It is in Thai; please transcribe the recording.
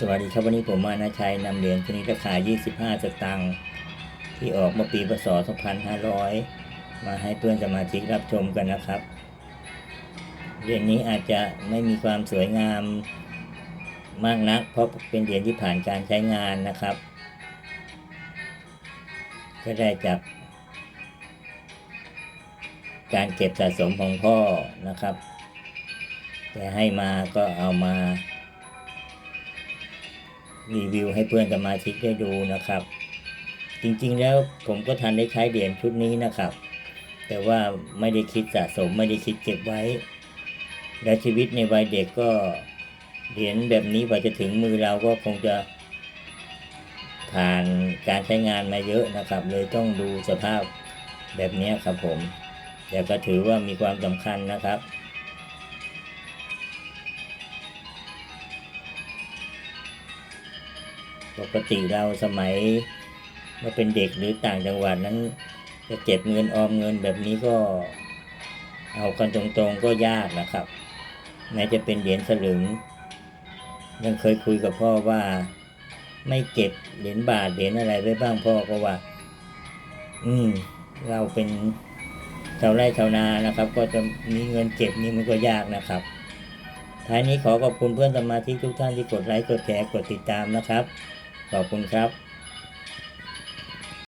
สวัสดีครับวันนี้ผมมานาชัยนำเหรียญชนิดราคา 25 สตางค์ที่ออกเมื่อปีพศ 2500 มาให้เพื่อนสมาชิกรับชมกันนะครับ เหรียญนี้อาจจะไม่มีความสวยงามมากนัก เพราะเป็นเหรียญที่ผ่านการใช้งานนะครับ ก็ได้จากการเก็บสะสมของพ่อนะครับ แต่ให้มาก็เอามา รีวิวให้เพื่อนสมาชิกได้ดูนะครับ จริงๆแล้วผมก็ทันได้ใช้เหรียญชุดนี้นะครับ แต่ว่าไม่ได้คิดสะสมไม่ได้คิดเก็บไว้ และชีวิตในวัยเด็กก็เหรียญแบบนี้กว่าจะถึงมือเราก็คงจะผ่านการใช้งานมาเยอะนะครับ เลยต้องดูสภาพแบบนี้ครับผมแต่ก็ถือว่ามีความสำคัญนะครับ ปกติเราสมัยเมื่อเป็นเด็กหรือต่างจังหวัดนั้นจะเก็บเงินออมเงินแบบนี้ก็ เอากันตรงๆก็ยากนะครับแม้จะเป็นเหรียญสลึง ยังเคยคุยกับพ่อว่า ไม่เก็บเหรียญบาทเหรียญอะไรไว้บ้างพ่อก็ว่า อืม เราเป็นชาวไร่ชาวนานะครับ ก็จะมีเงินเก็บนี่มันก็ยากนะครับ ท้ายนี้ขอขอบคุณเพื่อนสมาชิกทุกท่านที่กดไลค์กดแชร์กดติดตามนะครับ ขอบคุณครับ